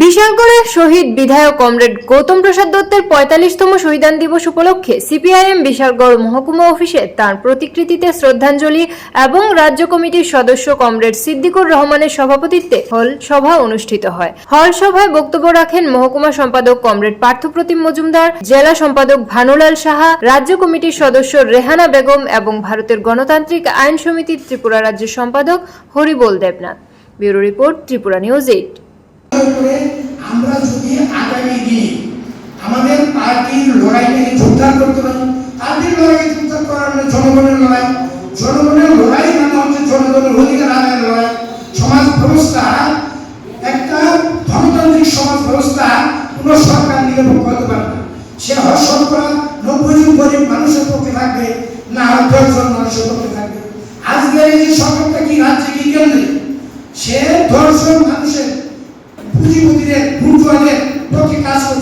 বিশালগড়ের শহীদ বিধায়ক কমরেড গৌতম প্রসাদ দত্তের পঁয়তাল্লিশতম শহীদান দিবস উপলক্ষে সিপিআইএম বিশালগড় মহকুমা অফিসে তার প্রতিকৃতিতে শ্রদ্ধাঞ্জলি এবং রাজ্য কমিটির সদস্য কমরেড সিদ্দিকুর রহমানের সভাপতিত্বে হল সভা অনুষ্ঠিত হয়। হল সভায় বক্তব্য রাখেন মহকুমা সম্পাদক কমরেড পার্থপ্রতিম মজুমদার, জেলা সম্পাদক ভানুলাল সাহা, রাজ্য কমিটির সদস্য রেহানা বেগম এবং ভারতের গণতান্ত্রিক আইন সমিতির ত্রিপুরা রাজ্য সম্পাদক Haribol Debnath. Bureau report Tripura news eight. আমরা যদি আগামী দিনে আমাদের পার্টির লড়াইটাকে যোগদান করতে পারি পার্টির লড়াইকে যোগদান করার মানে জনগণের লড়াই। জনগণের লড়াই মানে হচ্ছে জনগণের অধিকার আদায়ের লড়াই। সমাজ ব্যবস্থা, একটা ধনতান্ত্রিক সমাজ ব্যবস্থা কোনো সরকার নিরপেক্ষ হতে পারে না। সে হয় শতকরা নব্বই জন গরিব মানুষের পক্ষে থাকবে, না হয় দশজন মানুষের পক্ষে থাকবে। আজকের এই সরকারটা কি রাজ্যে কি কেন্দ্রে? সে দশজন মানুষের পুঁজিপতিদের বুর্জুয়াদের পক্ষে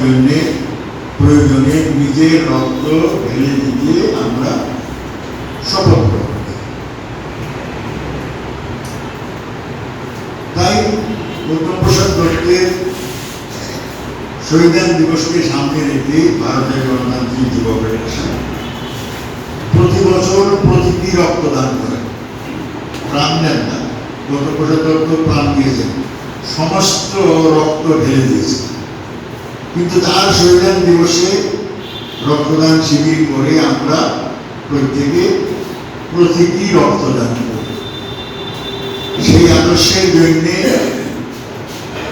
জন্য প্রয়োজনে নিজের রক্ত ঢেলে দিতে আমরা গ্রহণ তাই প্রসাদ দত্তের শহীদান দিবসকে সামনে রেখে ভারতের গণতান্ত্রিক যুব ফেডারেশন প্রতি বছর প্রতিটি রক্তদান করে। প্রাণ দেন না। গৌতম প্রসাদ দত্ত প্রাণ দিয়েছেন। সমস্ত রক্ত ঢেলে দিয়েছেন। কিন্তু তার শহীদান দিবসে রক্তদান শিবির করে আমরা প্রত্যেকে প্রতীকী রক্তদান সেই আদর্শের জন্যে